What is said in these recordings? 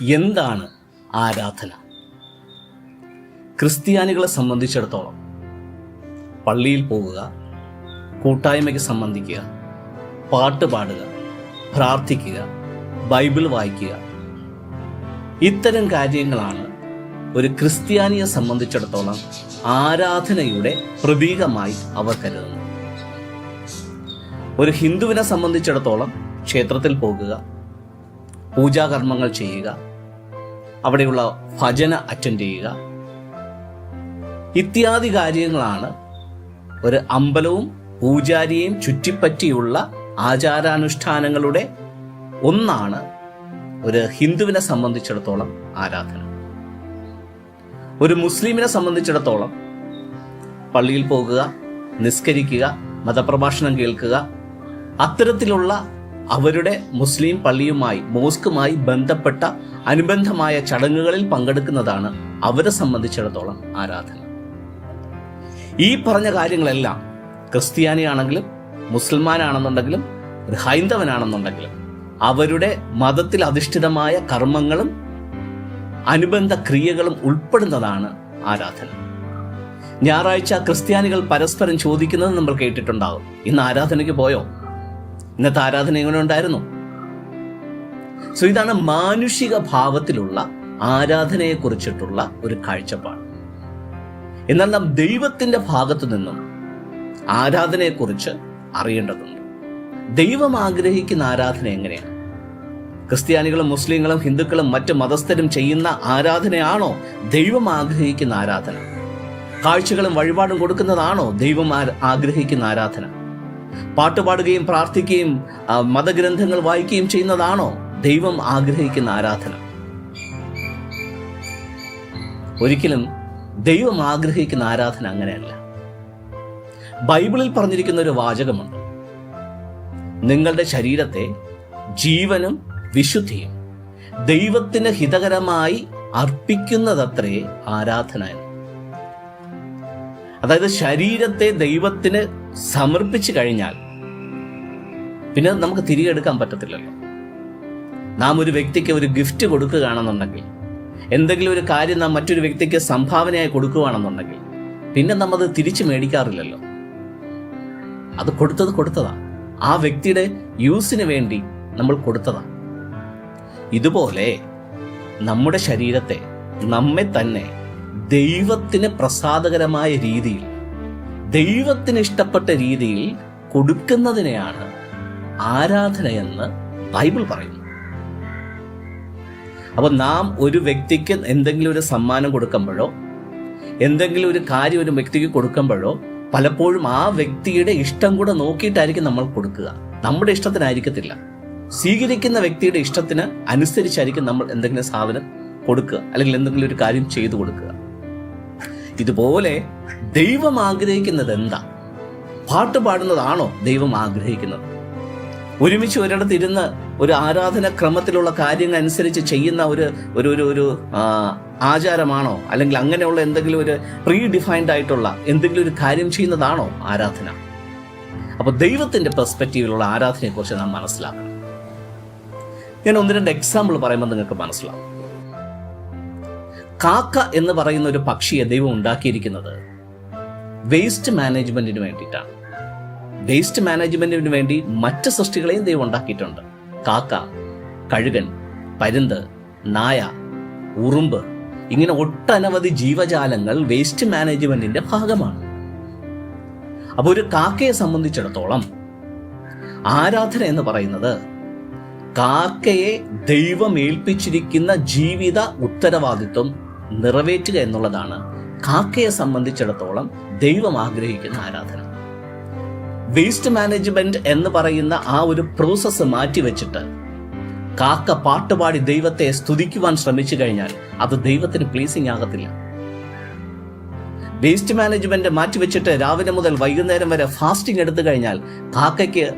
എന്താണ് ആരാധന? ക്രിസ്ത്യാനികളെ സംബന്ധിച്ചിടത്തോളം പള്ളിയിൽ പോവുക കൂട്ടായ്മയ്ക്ക് സംബന്ധിക്കുക പാട്ട് പാടുക പ്രാർത്ഥിക്കുക ബൈബിൾ വായിക്കുക ഇത്തരം കാര്യങ്ങളാണ് ഒരു ക്രിസ്ത്യാനിയെ സംബന്ധിച്ചിടത്തോളം ആരാധനയുടെ പ്രതീകമായി അവർ കരുതുന്നു ഒരു ഹിന്ദുവിനെ സംബന്ധിച്ചിടത്തോളം ക്ഷേത്രത്തിൽ പോകുക പൂജാകർമ്മങ്ങൾ ചെയ്യുക അവിടെയുള്ള ഭജന അറ്റൻഡ് ചെയ്യുക. ഇത്യാദി കാര്യങ്ങളാണ് ഒരു അമ്പലവും പൂജാരിയെയും ചുറ്റിപ്പറ്റിയുള്ള ആചാരാനുഷ്ഠാനങ്ങളുടെ ഒന്നാണ് ഒരു ഹിന്ദുവിനെ സംബന്ധിച്ചിടത്തോളം ആരാധന. ഒരു മുസ്ലിമിനെ സംബന്ധിച്ചിടത്തോളം പള്ളിയിൽ പോകുക നിസ്കരിക്കുക മതപ്രഭാഷണം കേൾക്കുക അത്തരത്തിലുള്ള അവരുടെ മുസ്ലിം പള്ളിയുമായി മോസ്കുമായി ബന്ധപ്പെട്ട അനുബന്ധമായ ചടങ്ങുകളിൽ പങ്കെടുക്കുന്നതാണ് അവരെ സംബന്ധിച്ചിടത്തോളം ആരാധന. ഈ പറഞ്ഞ കാര്യങ്ങളെല്ലാം ക്രിസ്ത്യാനിയാണെങ്കിലും മുസൽമാനാണെന്നുണ്ടെങ്കിലും ഹൈന്ദവനാണെന്നുണ്ടെങ്കിലും അവരുടെ മതത്തിൽ അധിഷ്ഠിതമായ കർമ്മങ്ങളും അനുബന്ധ ക്രിയകളും ഉൾപ്പെടുന്നതാണ് ആരാധന. ഞായറാഴ്ച ക്രിസ്ത്യാനികൾ പരസ്പരം ചോദിക്കുന്നത് നമ്മൾ കേട്ടിട്ടുണ്ടാകും ഇന്ന് ആരാധനയ്ക്ക് പോയോ? ഇന്നത്തെ ആരാധന എങ്ങനെ ഉണ്ടായിരുന്നു. സോ ഇതാണ് മാനുഷിക ഭാവത്തിലുള്ള ആരാധനയെ കുറിച്ചിട്ടുള്ള ഒരു കാഴ്ചപ്പാട്. എന്നാൽ നാം ദൈവത്തിന്റെ ഭാഗത്തു നിന്നും ആരാധനയെക്കുറിച്ച് അറിയേണ്ടതുണ്ട്. ദൈവം ആഗ്രഹിക്കുന്ന ആരാധന എങ്ങനെയാണ്? ക്രിസ്ത്യാനികളും മുസ്ലിങ്ങളും ഹിന്ദുക്കളും മറ്റ് മതസ്ഥരും ചെയ്യുന്ന ആരാധനയാണോ ദൈവം ആഗ്രഹിക്കുന്ന ആരാധന? കാഴ്ചകളും വഴിപാടും കൊടുക്കുന്നതാണോ ദൈവം ആഗ്രഹിക്കുന്ന ആരാധന? പാട്ടുപാടുകയും പ്രാർത്ഥിക്കുകയും മതഗ്രന്ഥങ്ങൾ വായിക്കുകയും ചെയ്യുന്നതാണോ? ദൈവം ആഗ്രഹിക്കുന്ന ആരാധന. ഒരിക്കലും ദൈവം ആഗ്രഹിക്കുന്ന ആരാധന അങ്ങനെയല്ല. ബൈബിളിൽ പറഞ്ഞിരിക്കുന്ന ഒരു വാചകമുണ്ട്. നിങ്ങളുടെ ശരീരത്തെ ജീവനും വിശുദ്ധിയും ദൈവത്തിന് ഹിതകരമായി അർപ്പിക്കുന്നതത്രേ ആരാധന അതായത് ശരീരത്തെ ദൈവത്തിന് സമർപ്പിച്ചു കഴിഞ്ഞാൽ പിന്നെ നമുക്ക് തിരികെ എടുക്കാൻ പറ്റത്തില്ലല്ലോ. നാം ഒരു വ്യക്തിക്ക് ഒരു ഗിഫ്റ്റ് കൊടുക്കുകയാണെന്നുണ്ടെങ്കിൽ എന്തെങ്കിലും ഒരു കാര്യം നാം മറ്റൊരു വ്യക്തിക്ക് സംഭാവനയായി കൊടുക്കുകയാണെന്നുണ്ടെങ്കിൽ പിന്നെ നമ്മൾ അത് തിരിച്ചു മേടിക്കാറില്ലല്ലോ. അത് കൊടുത്തത് കൊടുത്തതാ ആ വ്യക്തിയുടെ യൂസിന് വേണ്ടി നമ്മൾ കൊടുത്തതാ ഇതുപോലെ നമ്മുടെ ശരീരത്തെ നമ്മെ തന്നെ ദൈവത്തിന് പ്രസാദകരമായ രീതിയിൽ ദൈവത്തിന് ഇഷ്ടപ്പെട്ട രീതിയിൽ കൊടുക്കുന്നതിനെയാണ് ആരാധന എന്ന് ബൈബിൾ പറയുന്നു. അപ്പൊ നാം ഒരു വ്യക്തിക്ക് എന്തെങ്കിലും ഒരു സമ്മാനം കൊടുക്കുമ്പോഴോ എന്തെങ്കിലും ഒരു കാര്യം ഒരു വ്യക്തിക്ക് കൊടുക്കുമ്പോഴോ പലപ്പോഴും ആ വ്യക്തിയുടെ ഇഷ്ടം കൂടെ നോക്കിയിട്ടായിരിക്കും നമ്മൾ കൊടുക്കുക. നമ്മുടെ ഇഷ്ടത്തിനായിരിക്കത്തില്ല. സ്വീകരിക്കുന്ന വ്യക്തിയുടെ ഇഷ്ടത്തിന് അനുസരിച്ചായിരിക്കും നമ്മൾ എന്തെങ്കിലും സാധനം കൊടുക്കുക അല്ലെങ്കിൽ എന്തെങ്കിലും ഒരു കാര്യം ചെയ്തു കൊടുക്കുക. ഇതുപോലെ ദൈവം ആഗ്രഹിക്കുന്നത് എന്താ? പാട്ട് പാടുന്നതാണോ ദൈവം ആഗ്രഹിക്കുന്നത്? ഒരുമിച്ച് ഒരിടത്ത് ഇരുന്ന് ഒരു ആരാധന ക്രമത്തിലുള്ള കാര്യങ്ങൾ അനുസരിച്ച് ചെയ്യുന്ന ഒരു ഒരു ഒരു ഒരു ആചാരമാണോ? അല്ലെങ്കിൽ അങ്ങനെയുള്ള എന്തെങ്കിലും ഒരു പ്രീ ഡിഫൈൻഡ് ആയിട്ടുള്ള എന്തെങ്കിലും ഒരു കാര്യം ചെയ്യുന്നതാണോ ആരാധന? അപ്പൊ ദൈവത്തിന്റെ പെർസ്പെക്റ്റീവിലുള്ള ആരാധനയെക്കുറിച്ച് നാം മനസ്സിലാക്കണം. ഞാൻ ഒന്ന് രണ്ട് എക്സാമ്പിൾ പറയുമ്പോൾ നിങ്ങൾക്ക് മനസ്സിലാവും. കാക്ക എന്ന് പറയുന്ന ഒരു പക്ഷിയെ ദൈവം ഉണ്ടാക്കിയിരിക്കുന്നത്. വേസ്റ്റ് മാനേജ്മെന്റിന് വേണ്ടിയിട്ടാണ്. വേസ്റ്റ് മാനേജ്മെന്റിന് വേണ്ടി മറ്റ് സൃഷ്ടികളെയും ദൈവം ഉണ്ടാക്കിയിട്ടുണ്ട്. കാക്ക കഴുകൻ പരുന്ത് നായ ഉറുമ്പ് ഇങ്ങനെ ഒട്ടനവധി ജീവജാലങ്ങൾ വേസ്റ്റ് മാനേജ്മെന്റിന്റെ ഭാഗമാണ്. അപ്പൊ ഒരു കാക്കയെ സംബന്ധിച്ചിടത്തോളം ആരാധന എന്ന് പറയുന്നത് കാക്കയെ ദൈവം ഏൽപ്പിച്ചിരിക്കുന്ന ജീവിത ഉത്തരവാദിത്വം നിറവേറ്റുക എന്നുള്ളതാണ് കാക്കയെ സംബന്ധിച്ചിടത്തോളം ദൈവം ആഗ്രഹിക്കുന്ന ആരാധന. വേസ്റ്റ് മാനേജ്മെന്റ് എന്ന് പറയുന്ന ആ ഒരു പ്രോസസ്സ് മാറ്റിവെച്ചിട്ട് കാക്ക പാട്ടുപാടി ദൈവത്തെ സ്തുതിക്കുവാൻ ശ്രമിച്ചു കഴിഞ്ഞാൽ അത് ദൈവത്തിന് പ്ലീസിങ് ആകത്തില്ല. വേസ്റ്റ് മാനേജ്മെന്റ് മാറ്റിവെച്ചിട്ട് രാവിലെ മുതൽ വൈകുന്നേരം വരെ ഫാസ്റ്റിംഗ് എടുത്തു കഴിഞ്ഞാൽ കാക്കയ്ക്ക്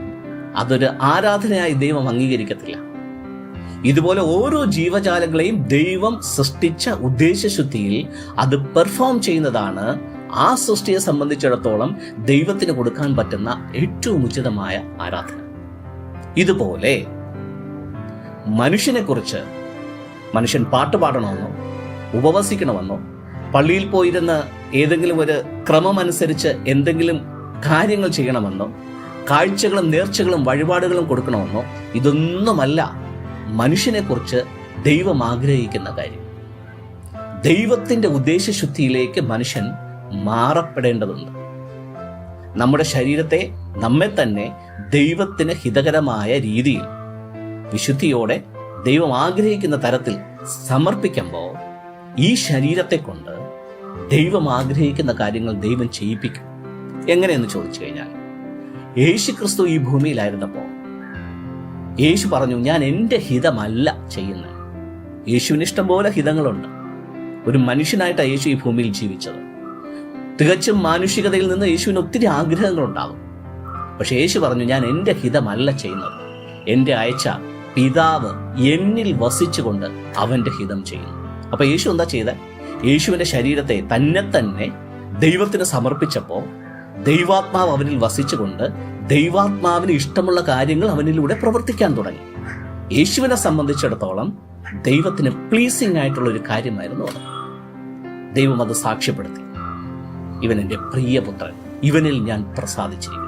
അതൊരു ആരാധനയായി ദൈവം അംഗീകരിക്കത്തില്ല. ഇതുപോലെ ഓരോ ജീവജാലങ്ങളെയും ദൈവം സൃഷ്ടിച്ച ഉദ്ദേശശുദ്ധിയിൽ അത് പെർഫോം ചെയ്യുന്നതാണ് ആ സൃഷ്ടിയെ സംബന്ധിച്ചിടത്തോളം ദൈവത്തിന് കൊടുക്കാൻ പറ്റുന്ന ഏറ്റവും ഉചിതമായ ആരാധന. ഇതുപോലെ മനുഷ്യനെ കുറിച്ച് മനുഷ്യൻ പാട്ട് പാടണമെന്നോ ഉപവസിക്കണമെന്നോ പള്ളിയിൽ പോയിരുന്ന് ഏതെങ്കിലും ഒരു ക്രമമനുസരിച്ച് എന്തെങ്കിലും കാര്യങ്ങൾ ചെയ്യണമെന്നോ കാഴ്ചകളും നേർച്ചകളും വഴിപാടുകളും കൊടുക്കണമെന്നോ ഇതൊന്നുമല്ല മനുഷ്യനെക്കുറിച്ച് ദൈവം ആഗ്രഹിക്കുന്ന കാര്യം. ദൈവത്തിന്റെ ഉദ്ദേശശുദ്ധിയിലേക്ക് മനുഷ്യൻ മാറപ്പെടേണ്ടതുണ്ട്. നമ്മുടെ ശരീരത്തെ നമ്മെ തന്നെ ദൈവത്തിന് ഹിതകരമായ രീതിയിൽ വിശുദ്ധിയോടെ ദൈവം ആഗ്രഹിക്കുന്ന തരത്തിൽ സമർപ്പിക്കുമ്പോൾ ഈ ശരീരത്തെ കൊണ്ട് ദൈവം ആഗ്രഹിക്കുന്ന കാര്യങ്ങൾ ദൈവം ചെയ്യിപ്പിക്കും. എങ്ങനെയെന്ന് ചോദിച്ചു കഴിഞ്ഞാൽ യേശു ക്രിസ്തു ഈ ഭൂമിയിലായിരുന്നപ്പോൾ യേശു പറഞ്ഞു ഞാൻ എന്റെ ഹിതമല്ല ചെയ്യുന്നത്. യേശുവിന് ഇഷ്ടംപോലെ ഹിതങ്ങളുണ്ട്. ഒരു മനുഷ്യനായിട്ടാണ് യേശു ഈ ഭൂമിയിൽ ജീവിച്ചത്. തികച്ചും മാനുഷികതയിൽ നിന്ന് യേശുവിന് ഒത്തിരി ആഗ്രഹങ്ങളുണ്ടാകും. പക്ഷെ യേശു പറഞ്ഞു ഞാൻ എന്റെ ഹിതമല്ല ചെയ്യുന്നത്. എന്റെ അയച്ച പിതാവ് എന്നിൽ വസിച്ചുകൊണ്ട് അവന്റെ ഹിതം ചെയ്യുന്നു. അപ്പൊ യേശു എന്താ ചെയ്ത? യേശുവിന്റെ ശരീരത്തെ തന്നെ തന്നെ ദൈവത്തിന് സമർപ്പിച്ചപ്പോൾ ദൈവാത്മാവ് അവനിൽ വസിച്ചുകൊണ്ട് ദൈവാത്മാവിന് ഇഷ്ടമുള്ള കാര്യങ്ങൾ അവനിലൂടെ പ്രവർത്തിക്കാൻ തുടങ്ങി. യേശുവിനെ സംബന്ധിച്ചിടത്തോളം ദൈവത്തിന് പ്ലീസിംഗ് ആയിട്ടുള്ള ഒരു കാര്യമായിരുന്നു അത്. ദൈവം അത് സാക്ഷ്യപ്പെടുത്തി. ഇവൻ എന്റെ പ്രിയപുത്രൻ ഇവനിൽ ഞാൻ പ്രസാദിച്ചിരിക്കുന്നു.